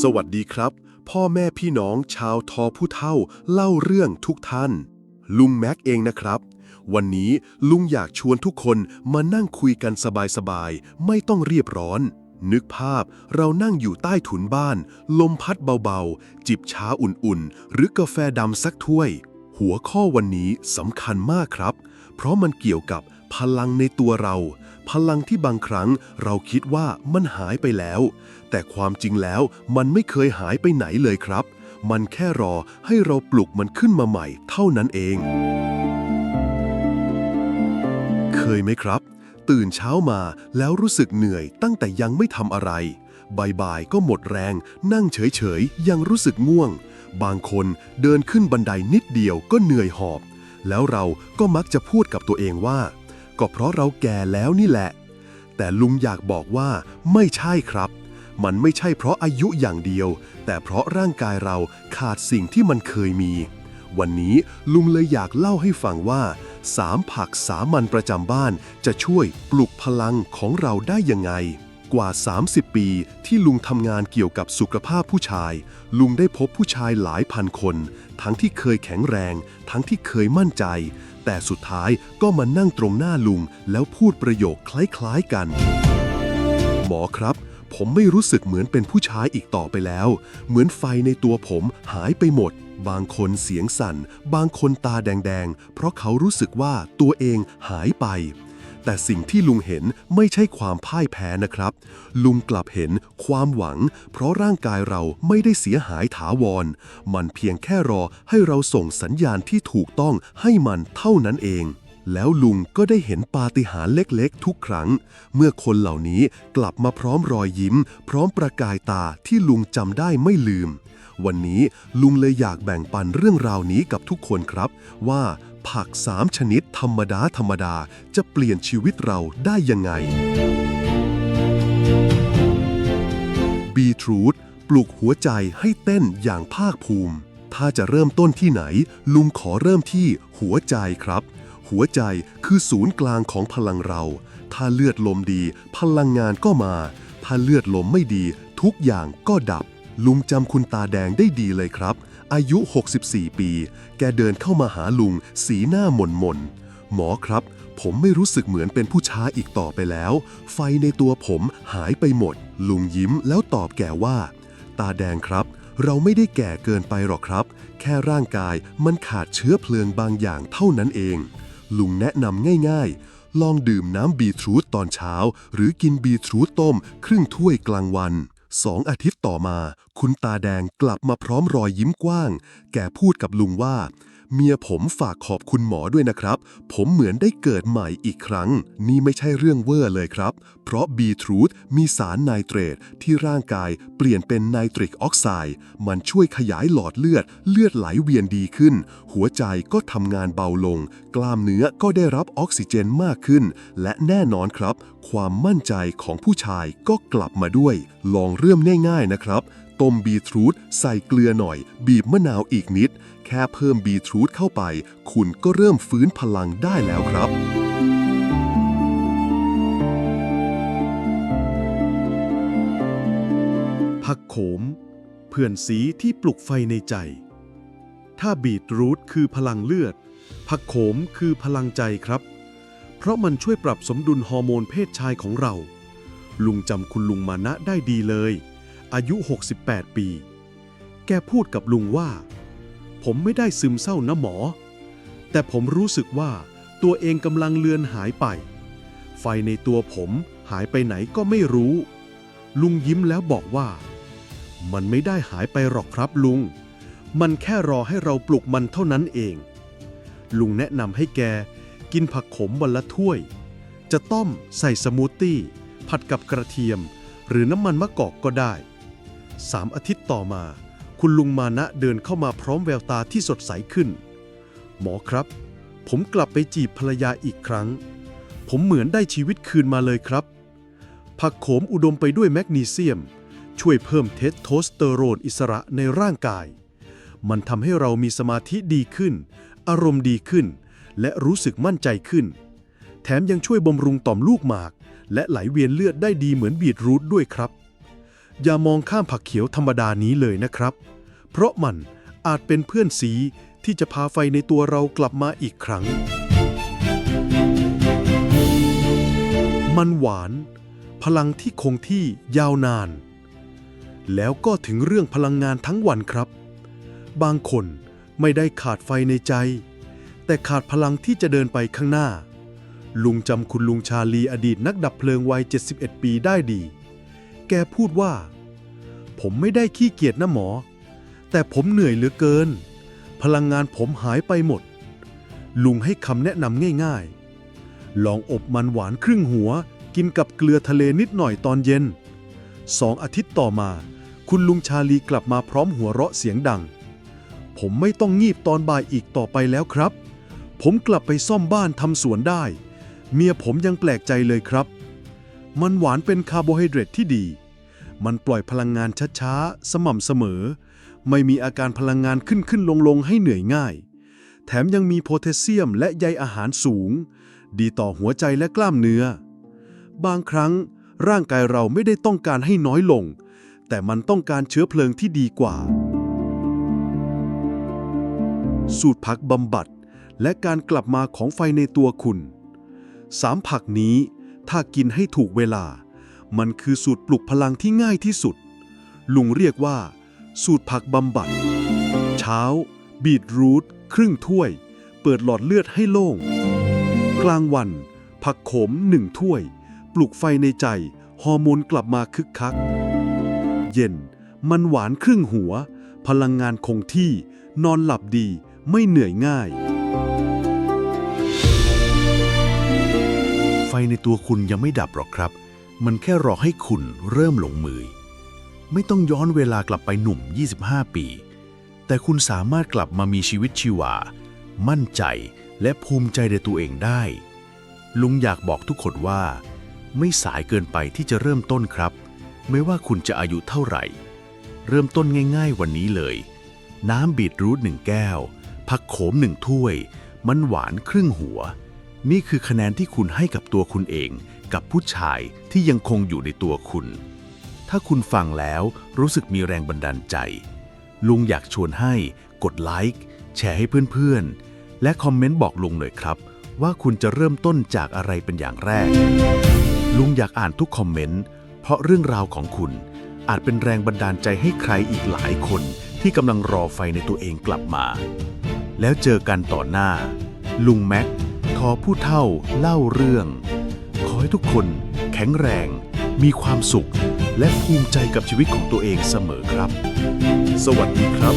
สวัสดีครับ พ่อแม่พี่น้องชาวทอผู้เท่าเล่าเรื่องทุกท่าน ลุงแม็กเองนะครับ วันนี้ลุงอยากชวนทุกคนมานั่งคุยกันสบายๆ ไม่ต้องเรียบร้อน นึกภาพเรานั่งอยู่ใต้ถุนบ้าน ลมพัดเบาๆ จิบชาอุ่นๆ หรือกาแฟดำสักถ้วย หัวข้อวันนี้สำคัญมากครับ เพราะมันเกี่ยวกับ พลังในตัวเรา พลังที่บางครั้งเราคิดว่ามันหายไปแล้ว แต่ความจริงแล้วมันไม่เคยหายไปไหนเลยครับ มันแค่รอให้เราปลุกมันขึ้นมาใหม่เท่านั้นเอง เคยไหมครับ ตื่นเช้ามาแล้วรู้สึกเหนื่อยตั้งแต่ยังไม่ทำอะไรบ่ายๆก็หมดแรง นั่งเฉยๆ ยังรู้สึกง่วง บางคนเดินขึ้นบันไดนิดเดียวก็เหนื่อยหอบ แล้วเราก็มักจะพูดกับตัวเองว่า ก็เพราะเราแก่แล้วนี่แหละ แต่ลุงอยากบอกว่าไม่ใช่ครับ มันไม่ใช่เพราะอายุอย่างเดียว แต่เพราะร่างกายเราขาดสิ่งที่มันเคยมี วันนี้ลุงเลยอยากเล่าให้ฟังว่าสามผักสามัญประจำบ้านจะช่วยปลุกพลังของเราได้ยังไง กว่า 30 ปีที่ลุงทำงานเกี่ยวกับสุขภาพผู้ชาย ลุงได้พบผู้ชายหลายพันคน ทั้งที่เคยแข็งแรง ทั้งที่เคยมั่นใจ แต่สุดท้ายก็มานั่งตรงหน้าลุง แล้วพูดประโยคคล้ายๆกัน หมอครับ ผมไม่รู้สึกเหมือนเป็นผู้ชายอีกต่อไปแล้ว เหมือนไฟในตัวผมหายไปหมด บางคนเสียงสั่น บางคนตาแดงๆ เพราะเขารู้สึกว่าตัวเองหายไป แต่สิ่งที่ลุงเห็นไม่ใช่ความพ่ายแพ้นะครับ ลุงกลับเห็นความหวัง เพราะร่างกายเราไม่ได้เสียหายถาวร มันเพียงแค่รอให้เราส่งสัญญาณที่ถูกต้องให้มันเท่านั้นเอง แล้วลุงก็ได้เห็นปาฏิหาริย์เล็กๆ ทุกครั้ง เมื่อคนเหล่านี้กลับมาพร้อมรอยยิ้ม พร้อมประกายตาที่ลุงจำได้ไม่ลืม วันนี้ลุงเลยอยากแบ่งปันเรื่องราวนี้กับทุกคนครับ ว่าผักสามชนิดธรรมดาธรรมดาจะเปลี่ยนชีวิตเราได้ยังไง บีทรูทปลุกหัวใจให้เต้นอย่างภาคภูมิ ถ้าจะเริ่มต้นที่ไหน ลุงขอเริ่มที่หัวใจครับ หัวใจคือศูนย์กลางของพลังเรา ถ้าเลือดลมดี พลังงานก็มา ถ้าเลือดลมไม่ดี ทุกอย่างก็ดับ ลุงจำคุณตาแดงได้ดีเลยครับ อายุ 64 ปี แกเดินเข้ามาหาลุง สีหน้าหม่นหม่นหมอครับ ผมไม่รู้สึกเหมือนเป็นผู้ช้าอีกต่อไปแล้ว ไฟในตัวผมหายไปหมด ลุงยิ้มแล้วตอบแกว่า ตาแดงครับ เราไม่ได้แก่เกินไปหรอกครับ แค่ร่างกายมันขาดเชื้อเพลิงบางอย่างเท่านั้นเอง ลุงแนะนำง่ายๆ ลองดื่มน้ำบีทรูทตอนเช้า หรือกินบีทรูทต้ม ครึ่งถ้วยกลางวันสองอาทิตย์ต่อมา คุณตาแดงกลับมาพร้อมรอยยิ้มกว้าง แกพูดกับลุงว่า เมียผมฝากขอบคุณหมอด้วยนะครับ ผมเหมือนได้เกิดใหม่อีกครั้ง นี่ไม่ใช่เรื่องเวอร์เลยครับ เพราะบีทรูทมีสารไนเตรตที่ร่างกายเปลี่ยนเป็นไนตริกออกไซด์มันช่วยขยายหลอดเลือดเลือดไหลเวียนดีขึ้น หัวใจก็ทำงานเบาลง กล้ามเนื้อก็ได้รับออกซิเจนมากขึ้น และแน่นอนครับ ความมั่นใจของผู้ชายก็กลับมาด้วย ลองเริ่มง่ายๆนะครับ ต้มบีทรูทใส่เกลือหน่อย บีบมะนาวอีกนิด แค่เพิ่มบีทรูทเข้าไป คุณก็เริ่มฟื้นพลังได้แล้วครับผักโขม เพื่อนสีที่ปลุกไฟในใจ ถ้าบีทรูทคือพลังเลือด ผักโขมคือพลังใจครับ เพราะมันช่วยปรับสมดุลฮอร์โมนเพศชายของเรา ลุงจำคุณลุงมานะได้ดีเลย อายุ 68 ปี แกพูดกับลุงว่า ผมไม่ได้ซึมเศร้านะหมอ แต่ผมรู้สึกว่าตัวเองกำลังเลือนหายไป ไฟในตัวผมหายไปไหนก็ไม่รู้ ลุงยิ้มแล้วบอกว่า มันไม่ได้หายไปหรอกครับลุง มันแค่รอให้เราปลุกมันเท่านั้นเอง ลุงแนะนำให้แกกินผักขมวันละถ้วย จะต้มใส่สมูทตี้ ผัดกับกระเทียม หรือน้ำมันมะกอกก็ได้ สามอาทิตย์ต่อมา คุณลุงมานะเดินเข้ามาพร้อมแววตาที่สดใสขึ้น หมอครับ ผมกลับไปจีบภรรยาอีกครั้ง ผมเหมือนได้ชีวิตคืนมาเลยครับ ผักโขมอุดมไปด้วยแมกนีเซียม ช่วยเพิ่มเทสโทสเตอโรนอิสระในร่างกาย มันทำให้เรามีสมาธิดีขึ้น อารมณ์ดีขึ้น และรู้สึกมั่นใจขึ้น แถมยังช่วยบำรุงต่อมลูกหมาก และไหลเวียนเลือดได้ดีเหมือนบีทรูทด้วยครับ อย่ามองข้ามผักเขียวธรรมดานี้เลยนะครับ เพราะมันอาจเป็นเพื่อนสีที่จะพาไฟในตัวเรากลับมาอีกครั้ง มันหวาน พลังที่คงที่ยาวนาน แล้วก็ถึงเรื่องพลังงานทั้งวันครับ บางคนไม่ได้ขาดไฟในใจ แต่ขาดพลังที่จะเดินไปข้างหน้า ลุงจำคุณลุงชาลีอดีตนักดับเพลิงวัย 71 ปีได้ดี แกพูดว่า ผมไม่ได้ขี้เกียจนะหมอ แต่ผมเหนื่อยเหลือเกิน พลังงานผมหายไปหมด ลุงให้คำแนะนำง่ายๆ ลองอบมันหวานครึ่งหัว กินกับเกลือทะเลนิดหน่อยตอนเย็นสองอาทิตย์ต่อมา คุณลุงชาลีกลับมาพร้อมหัวเราะเสียงดัง ผมไม่ต้องงีบตอนบ่ายอีกต่อไปแล้วครับ ผมกลับไปซ่อมบ้านทำสวนได้ เมียผมยังแปลกใจเลยครับ มันหวานเป็นคาร์โบไฮเดรตที่ดี มันปล่อยพลังงานช้าๆ สม่ำเสมอ ไม่มีอาการพลังงานขึ้นขึ้นลงลงๆให้เหนื่อยง่าย แถมยังมีโพแทสเซียมและใยอาหารสูง ดีต่อหัวใจและกล้ามเนื้อ บางครั้งร่างกายเราไม่ได้ต้องการให้น้อยลง แต่มันต้องการเชื้อเพลิงที่ดีกว่า สูตรผักบำบัด และการกลับมาของไฟในตัวคุณสามผักนี้ถ้ากินให้ถูกเวลา มันคือสูตรปลุกพลังที่ง่ายที่สุด ลุงเรียกว่า สูตรผักบำบัด เช้า บีทรูทครึ่งถ้วย เปิดหลอดเลือดให้โล่ง กลางวัน ผักขมหนึ่งถ้วย ปลุกไฟในใจ ฮอร์โมนกลับมาคึกคัก เย็น มันหวานครึ่งหัว พลังงานคงที่ นอนหลับดี ไม่เหนื่อยง่ายไฟในตัวคุณยังไม่ดับหรอกครับ มันแค่รอให้คุณเริ่มลงมือ ไม่ต้องย้อนเวลากลับไปหนุ่ม 25 ปี แต่คุณสามารถกลับมามีชีวิตชีวา มั่นใจและภูมิใจในตัวเองได้ ลุงอยากบอกทุกคนว่า ไม่สายเกินไปที่จะเริ่มต้นครับ ไม่ว่าคุณจะอายุเท่าไหร่ เริ่มต้นง่าย ๆ วันนี้เลย น้ำบีทรูทหนึ่งแก้ว ผักโขมหนึ่งถ้วย มันหวานครึ่งหัว นี่คือคะแนนที่คุณให้กับตัวคุณเอง กับผู้ชายที่ยังคงอยู่ในตัวคุณ ถ้าคุณฟังแล้วรู้สึกมีแรงบันดาลใจ ลุงอยากชวนให้กดไลค์แชร์ให้เพื่อนๆ และคอมเมนต์บอกลุงหน่อยครับ ว่าคุณจะเริ่มต้นจากอะไรเป็นอย่างแรก ลุงอยากอ่านทุกคอมเมนต์ เพราะเรื่องราวของคุณ อาจเป็นแรงบันดาลใจให้ใครอีกหลายคนที่กำลังรอไฟในตัวเองกลับมา แล้วเจอกันต่อหน้า ลุงแม็กทอผู้เท่าเล่าเรื่อง ให้ทุกคน แข็งแรง มีความสุข และภูมิใจกับชีวิตของตัวเองเสมอครับ สวัสดีครับ